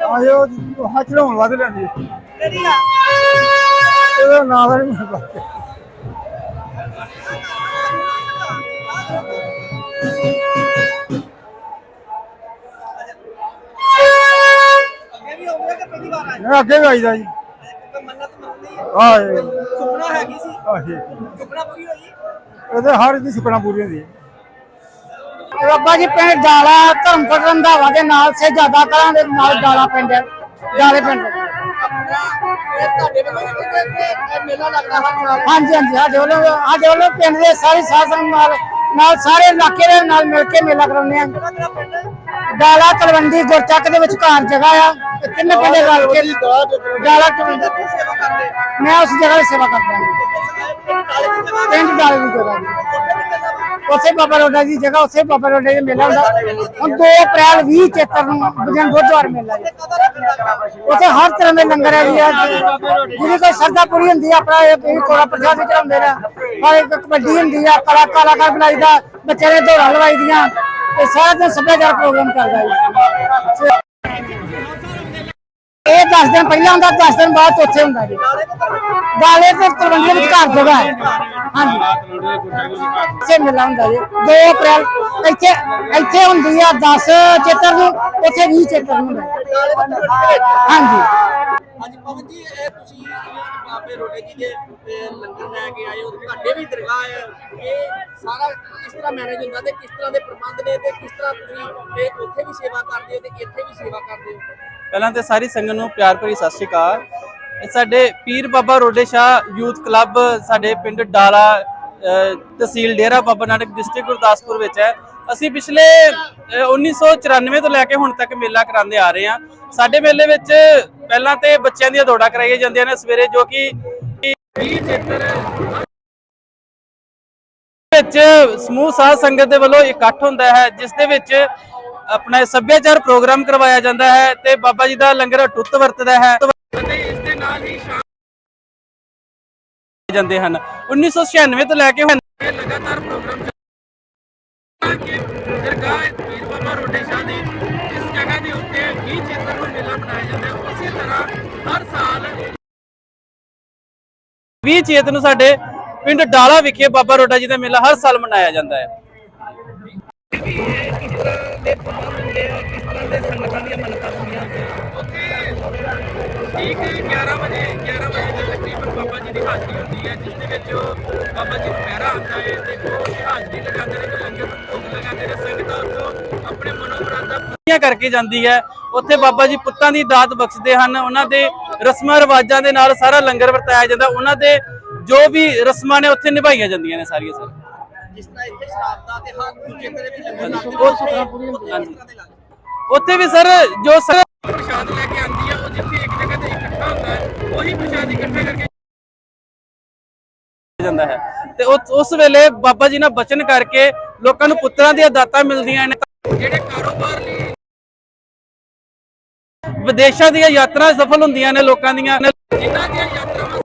ਹਾਂ ਚੜਾਉਣ ਵਾਸਤੇ ਕਿਹੜੀ ਆ। ਇਹਦਾ ਨਾਂ ਦਾ ਨਹੀਂ ਮੈਨੂੰ ਪਤਾ ਅੱਗੇ ਵੀ ਆਉਂਦੇ ਕਿ। ਪਹਿਲੀ ਵਾਰ ਆਏ ਮੈਂ ਅੱਗੇ ਵੀ ਆਈਦਾ ਜੀ। ਕੋਈ ਮੰਨਤ ਹੈ ਹਾਂ ਇਹ ਸੁਪਨਾ ਹੈਗੀ ਸੀ। ਆਹ। ਜੀ ਸੁਪਨਾ ਪੂਰੀ ਹੋਈ? ਇਹਦੇ ਹਰ ਦੀ ਸੁਪਨਾ ਪੂਰੀ ਹੁੰਦੀ ਹੈ। ਬਾਬਾ ਜੀ ਪਿੰਡ ਡਾਲਾ ਧਰਮਪੁਰ ਰੰਧਾਵਾ ਦੇ ਨਾਲ ਸੇ ਜ਼ਿਆਦਾ ਕਰਾਂ ਦੇ ਨਾਲ ਡਾਲਾ ਪਿੰਡ ਹੈ। ਡਾਲੇ ਪਿੰਡ। ਹਾਂਜੀ ਹਾਂਜੀ ਸਾਡੇ ਵੱਲੋਂ ਸਾਡੇ ਵੱਲੋਂ ਪਿੰਡ ਦੇ ਸਾਰੇ ਸਾਧਨ ਨਾਲ ਨਾਲ ਸਾਰੇ ਇਲਾਕੇ ਦੇ ਨਾਲ ਮਿਲ ਕੇ ਮੇਲਾ ਕਰਾਉਂਦੇ ਆ ਡਾਲਾ ਤਲਵੰਡੀ ਗੁਰਚੱਕ ਦੇ ਵਿਚਕਾਰ ਜਗ੍ਹਾ ਆ। ਤੇ ਤਿੰਨ ਪਿੰਡ ਰਲ ਕੇ ਡਾਲਾ ਤਲਵੰਡੀ ਕੀ ਸੇਵਾ ਕਰਦੇ? ਮੈਂ ਉਸ ਜਗ੍ਹਾ ਦੀ ਸੇਵਾ ਕਰਦਾ ਹਾਂ। ਕਾਲੇ ਪਿੰਡ ਡਾਲੇ ਦੀ ਜਗ੍ਹਾ। ਉਸੇ ਬਾਬਾ ਰੋਡਾ ਦੀ ਜਗ੍ਹਾ ਉਸੇ ਬਾਬਾ ਰੋਡਾ ਦੇ ਮੇਲਾ ਹੁੰਦਾ। ਹੁਣ 2 ਅਪ੍ਰੈਲ 20 ਚੇਤਰ ਨੂੰ ਬਜਨ ਬੁੱਧਵਾਰ ਮੇਲਾ ਜੀ। ਕਾਹਦਾ ਹਰ ਤਰ੍ਹਾਂ ਦੇ ਲੰਗਰ ਹੈ ਜੀ ਜਿਹਦੀ ਕੋਈ ਸਰਦਾ ਪੂਰੀ ਹੁੰਦੀ ਹੈ ਆਪਣਾ ਇਹ ਵੀ ਕੋਲਾ ਪ੍ਰਸ਼ਾਦ ਵੀ ਚੜਾਉਂਦੇ ਨੇ। ਔਰ ਇੱਕ ਕਬੱਡੀ ਹੁੰਦੀ ਆ, ਕਲਾ ਕਲਾਕਾਰ ਬੁਲਾਈਦਾ ਬੱਚੇ ਨੇ ਦੌੜਾਂ ਲਵਾਈਦੀਆਂ ਤੇ ਸਾਰਾ ਦਿਨ ਸੱਭਿਆਚਾਰ ਪ੍ਰੋਗਰਾਮ ਚੱਲਦਾ ਜੀ। ਇਹ 10 ਦਿਨ ਪਹਿਲਾਂ ਹੁੰਦਾ 10 ਦਿਨ ਬਾਅਦ ਚੌਥੇ ਹੁੰਦਾ ਜੀ। ਗਾਲੇ ਤੇ ਤਲਵੰਡੀ ਵਿੱਚ ਘਰ ਜਗ੍ਹਾ ਹੈ। ਹਾਂਜੀ। ਇੱਥੇ ਮੇਲਾ ਹੁੰਦਾ ਜੀ। 2 ਅਪ੍ਰੈਲ, ਇੱਥੇ ਇੱਥੇ ਹੁੰਦੀ ਆ 10 ਚੇਤਰ ਨੂੰ, ਉੱਥੇ 20 ਚੇਤਰ ਨੂੰ ਹੁੰਦਾ। ਹਾਂਜੀ। ਅੱਜ ਪਵਨ ਜੀ, ਇਹ ਤੁਸੀਂ ਬਾਬੇ ਰੋਡੇ ਜੀ ਦੇ ਲੰਗਰ ਲੈ ਕੇ ਆਏ ਹੋ ਤੁਹਾਡੇ ਵੀ ਦਰਗਾਹ ਹੈ ਇਹ ਸਾਰਾ ਕਿਸ ਤਰ੍ਹਾਂ ਮੈਨੇਜ ਹੁੰਦਾ ਤੇ ਕਿਸ ਤਰ੍ਹਾਂ ਦੇ ਪ੍ਰਬੰਧ ਨੇ ਤੇ ਕਿਸ ਤਰ੍ਹਾਂ ਤੁਸੀਂ ਇਹ ਉੱਥੇ ਵੀ ਸੇਵਾ ਕਰਦੇ ਹੋ ਤੇ ਇੱਥੇ ਵੀ ਸੇਵਾ ਕਰਦੇ ਹੋ? ਪਹਿਲਾਂ ਤੇ ਸਾਰੀ ਸੰਗਤ ਨੂੰ ਪਿਆਰ ਭਰੀ ਸਤਿ ਸ਼੍ਰੀ ਅਕਾਲ। ਸਾਡੇ ਪੀਰ ਬਾਬਾ ਰੋਡੇ ਸ਼ਾਹ ਯੂਥ ਕਲੱਬ, ਸਾਡੇ ਪਿੰਡ ਡਾਲਾ ਤਹਿਸੀਲ ਡੇਰਾ ਬਾਬਾ ਨਾਨਕ ਡਿਸਟ੍ਰਿਕਟ ਗੁਰਦਾਸਪੁਰ ਵਿੱਚ ਹੈ। ਅਸੀਂ ਪਿਛਲੇ ਅਹ, 1994 ਤੋਂ ਲੈ ਕੇ ਹੁਣ ਤੱਕ ਮੇਲਾ ਕਰਾਉਂਦੇ ਆ ਰਹੇ ਹਾਂ। ਸਾਡੇ ਮੇਲੇ ਵਿੱਚ ਪਹਿਲਾਂ ਤੇ ਬੱਚਿਆਂ ਦੀਆਂ ਦੌੜਾਂ ਕਰਾਈਆਂ ਜਾਂਦੀਆਂ ਨੇ ਸਵੇਰੇ ਜੋ ਕਿ ਵਿੱਚ ਸਮੂਹ ਸਾਧ ਸੰਗਤ ਦੇ ਵੱਲੋਂ ਇਕੱਠ ਹੁੰਦਾ ਹੈ ਜਿਸ ਦੇ ਵਿੱਚ ਆਪਣਾ ਸੱਭਿਆਚਾਰ ਪ੍ਰੋਗਰਾਮ ਕਰਵਾਇਆ ਜਾਂਦਾ ਹੈ ਤੇ ਬਾਬਾ ਜੀ ਦਾ ਲੰਗਰ ਅਟੁੱਟ ਵਰਤਦਾ ਹੈ। ਤੇ ਇਸ ਦੇ ਨਾਲ ਹੀ ਜਾਂਦੇ ਹਨ। 1996 ਤੋਂ ਲੈ ਕੇ ਲਗਾਤਾਰ ਪ੍ਰੋਗਰਾਮ ਕਿ ਦਰਗਾਹ ਪੀਰ ਬਾਬਾ ਰੋਡੇ ਸ਼ਾਹ ਦੀ ਇਸ ਜਗ੍ਹਾ ਦੇ ਉੱਤੇ 20 ਚੇਤਰ ਨੂੰ ਮੇਲਾ ਮਨਾਇਆ ਜਾਂਦਾ ਹੈ। ਉਸੇ ਤਰ੍ਹਾਂ ਹਰ ਸਾਲ 20 ਚੇਤ ਨੂੰ ਸਾਡੇ ਪਿੰਡ ਡਾਲਾ ਵਿਖੇ ਬਾਬਾ ਰੋਡਾ ਜੀ ਦਾ ਮੇਲਾ ਹਰ ਸਾਲ ਮਨਾਇਆ ਜਾਂਦਾ ਹੈ। ਠੀਕ 11 ਵਜੇ 11 ਵਜੇ ਦੇ ਤਕਰੀਬਨ ਬਾਬਾ ਜੀ ਦੀ ਹਾਜ਼ਰੀ ਹੁੰਦੀ ਹੈ ਜਿਸ ਦੇ ਵਿੱਚ ਉਹ ਬਾਬਾ ਜੀ ਨੂੰ ਪਹਿਰਾ ਆਉਂਦਾ ਹੈ ਤੇ ਉਹ ਹਾਜ਼ਰੀ ਲਗਾਉਂਦੇ ਨੇ ਤੇ ਲੰਗਰ ਭੋਗ ਲਗਾਉਂਦੇ ਨੇ ਸੰਗਤਾਂ ਉੱਥੋਂ ਆਪਣੇ ਮਨੋ ਮੁਰਾਦਾਂ ਪੂਰੀਆਂ ਕਰਕੇ ਜਾਂਦੀ ਹੈ। ਉੱਥੇ ਬਾਬਾ ਜੀ ਪੁੱਤਾਂ ਦੀ ਦਾਤ ਬਖਸ਼ਦੇ ਹਨ ਉਹਨਾਂ ਦੇ ਰਸਮਾਂ ਰਿਵਾਜਾਂ ਦੇ ਨਾਲ ਸਾਰਾ ਲੰਗਰ ਵਰਤਾਇਆ ਜਾਂਦਾ ਉਹਨਾਂ ਦੇ ਜੋ ਵੀ ਰਸਮਾਂ ਨੇ ਉੱਥੇ ਨਿਭਾਈਆਂ ਜਾਂਦੀਆਂ ਨੇ ਸਾਰੀਆਂ ਜਿਸ ਤਰ੍ਹਾਂ ਇੱਥੇ ਤੇ ਦੂਜੇ ਤੇਰੇ ਵੀ ਲੱਗਦੇ ਲੱਗਦੇ ਉੱਥੇ ਵੀ ਸਰ ਜੋ ਸਰ ਪ੍ਰਸ਼ਾਦ ਲੈ ਕੇ ਆਂਦੀ ਹੈ ਉਹ ਜਿੱਥੇ ਇੱਕ ਜਗ੍ਹਾ ਤੇ ਇਕੱਠਾ ਹੁੰਦਾ ਹੈ ਉਹੀ ਪ੍ਰਸ਼ਾਦ ਇਕੱਠਾ ਕਰਕੇ ਜਾਂਦਾ ਹੈ। ਤੇ ਉਸ ਵੇਲੇ ਬਾਬਾ ਜੀ ਨਾਲ ਬਚਨ ਕਰਕੇ ਲੋਕਾਂ ਨੂੰ ਪੁੱਤਰਾਂ ਦੀਆਂ ਦਾਤਾਂ ਮਿਲਦੀਆਂ ਨੇ ਜਿਹੜੇ ਕਾਰੋਬਾਰ ਲਈ ਵਿਦੇਸ਼ਾਂ ਦੀਆਂ ਯਾਤਰਾ ਸਫਲ ਹੁੰਦੀਆਂ ਨੇ, ਲੋਕਾਂ ਦੀਆਂ ਜਿਨ੍ਹਾਂ ਦੀਆਂ ਯਾਤਰਾਵਾਂ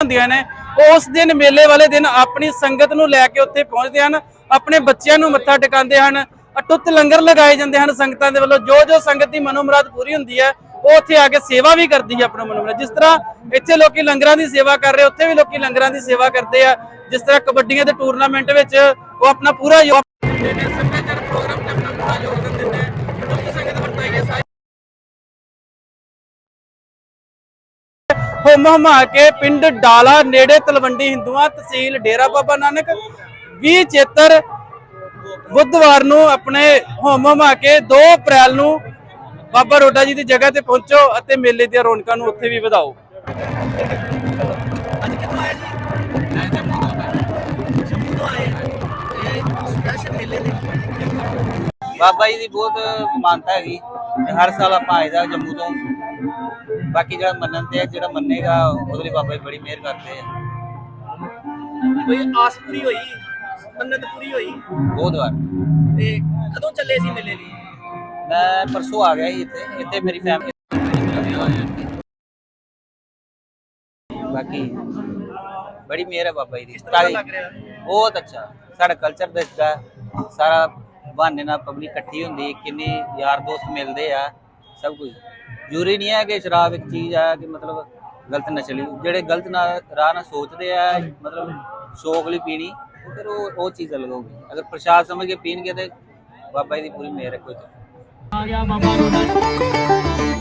ਹੁੰਦੀਆਂ ਨੇ, ਉਹ ਉਸ ਦਿਨ ਮੇਲੇ ਵਾਲੇ ਦਿਨ ਆਪਣੀ ਸੰਗਤ ਨੂੰ ਲੈ ਕੇ ਉੱਥੇ ਪਹੁੰਚਦੇ ਹਨ, ਆਪਣੇ ਬੱਚਿਆਂ ਨੂੰ ਮੱਥਾ ਟਿਕਾਉਂਦੇ ਹਨ, ਅਟੁੱਟ ਲੰਗਰ ਲਗਾਏ ਜਾਂਦੇ ਹਨ ਸੰਗਤਾਂ ਦੇ ਵੱਲੋਂ। ਜੋ ਜੋ ਸੰਗਤ ਦੀ ਮਨੋਮਰਾਦ ਪੂਰੀ ਹੁੰਦੀ ਹੈ ਉਹ ਉੱਥੇ ਆ ਕੇ ਸੇਵਾ ਵੀ ਕਰਦੀ ਹੈ ਆਪਣਾ ਮਨੋਮਰਾਦ ਜਿਸ ਤਰ੍ਹਾਂ ਇੱਥੇ ਲੋਕੀ ਲੰਗਰਾਂ ਦੀ ਸੇਵਾ ਕਰ ਰਹੇ, ਉੱਥੇ ਵੀ ਲੋਕੀ ਲੰਗਰਾਂ ਦੀ ਸੇਵਾ ਕਰਦੇ ਆ। ਜਿਸ ਤਰ੍ਹਾਂ ਕਬੱਡੀਆਂ ਦੇ ਟੂਰਨਾਮੈਂਟ ਵਿੱਚ ਉਹ ਆਪਣਾ ਪੂਰਾ ਯੋਗਦਾਨ ਦਿੰਦੇ ਨੇ ਸੱਭਿਆਚਾਰ ਪ੍ਰੋਗਰਾਮ ਤੇ ਆਪਣਾ ਪੂਰਾ ਯੋਗਦਾਨ ਦਿੰਦੇ ਨੇ ਲੋਕੀ ਸੰਗਤ ਵਰਤਾਈ ਹੈ ਹੁਮ ਹੁਮਾ ਕੇ ਪਿੰਡ ਡਾਲਾ ਨੇੜੇ ਤਲਵੰਡੀ ਹਿੰਦੂਆਂ ਤਹਿਸੀਲ ਡੇਰਾ ਬਾਬਾ ਨਾਨਕ। 20 ਚੇਤਰ ਬੁੱਧਵਾਰ ਨੂੰ ਆਪਣੇ ਹੁਮ ਹੁਮਾ ਕੇ 2 ਅਪ੍ਰੈਲ ਨੂੰ ਬਾਬਾ ਰੋਡਾ ਜੀ ਦੀ ਜਗ੍ਹਾ ਤੇ ਪਹੁੰਚੋ ਅਤੇ ਮੇਲੇ ਦੀਆਂ ਰੌਣਕਾਂ ਨੂੰ ਉੱਥੇ ਵੀ ਵਧਾਓ। ਅੱਜ ਕਿੱਥੋਂ ਆਏ ਜੀ ਮੈਂ ਜੰਮੂ ਤੋਂ ਆਇਆ ਜੰਮੂ ਤੋਂ ਆਏ ਇਹ ਸਪੈਸ਼ਲ ਮੇਲੇ ਦੇ ਬਾਬਾ ਜੀ ਦੀ ਬਹੁਤ ਮਾਨਤਾ ਹੈਗੀ ਤੇ ਹਰ ਸਾਲ ਆਪਾਂ ਆਈਦਾ ਜੰਮੂ ਤੋਂ। ਬਾਕੀ ਜਿਹੜਾ ਮੰਨਣ ਤੇ ਜਿਹੜਾ ਮੰਨੇਗਾ ਉਹਦੇ ਲਈ ਬਾਬਾ ਜੀ ਬੜੀ ਮਿਹਰ ਕਰਦੇ ਆ। ਕੋਈ ਆਸ ਪੂਰੀ ਹੋਈ ਮੰਨਤ ਪੂਰੀ ਹੋਈ? ਬਹੁਤ ਵਾਰ। ਤੇ ਕਦੋਂ ਚੱਲੇ ਸੀ ਮੇਲੇ ਲਈ? ਮੈਂ ਪਰਸੋਂ ਆ ਗਿਆ ਸੀ ਇੱਥੇ ਇੱਥੇ ਮੇਰੀ ਫੈਮਿਲੀ ਬਾਕੀ ਬੜੀ ਮਿਹਰ ਹੈ ਬਾਬਾ ਜੀ ਦੀ। ਬਹੁਤ ਅੱਛਾ। ਸਾਡਾ ਕਲਚਰ ਦੱਸਦਾ ਸਾਰਾ ਬਹਾਨੇ ਨਾਲ ਪਬਲਿਕ ਇਕੱਠੀ ਹੁੰਦੀ ਕਿੰਨੇ ਯਾਰ ਦੋਸਤ ਮਿਲਦੇ ਆ ਸਭ ਕੁਝ। ਜ਼ਰੂਰੀ ਨਹੀਂ ਹੈ ਕਿ ਸ਼ਰਾਬ ਇੱਕ ਚੀਜ਼ ਆ ਕਿ ਮਤਲਬ ਗਲਤ ਨਸ਼ਲੀ ਜਿਹੜੇ ਗਲਤ ਨਾ ਰਾਹ ਨਾਲ ਸੋਚਦੇ ਆ ਮਤਲਬ ਸ਼ੌਕ ਲਈ ਪੀਣੀ ਫਿਰ ਉਹ ਉਹ ਚੀਜ਼ ਅਲੱਗ ਹੋਊਗੀ ਅਗਰ ਪ੍ਰਸ਼ਾਦ ਸਮਝ ਕੇ ਪੀਣਗੇ ਤੇ ਬਾਬਾ ਜੀ ਦੀ ਪੂਰੀ ਮਿਹਰ ਹੈ ਕੋਈ ਚੱਕਰ ਨਹੀਂ।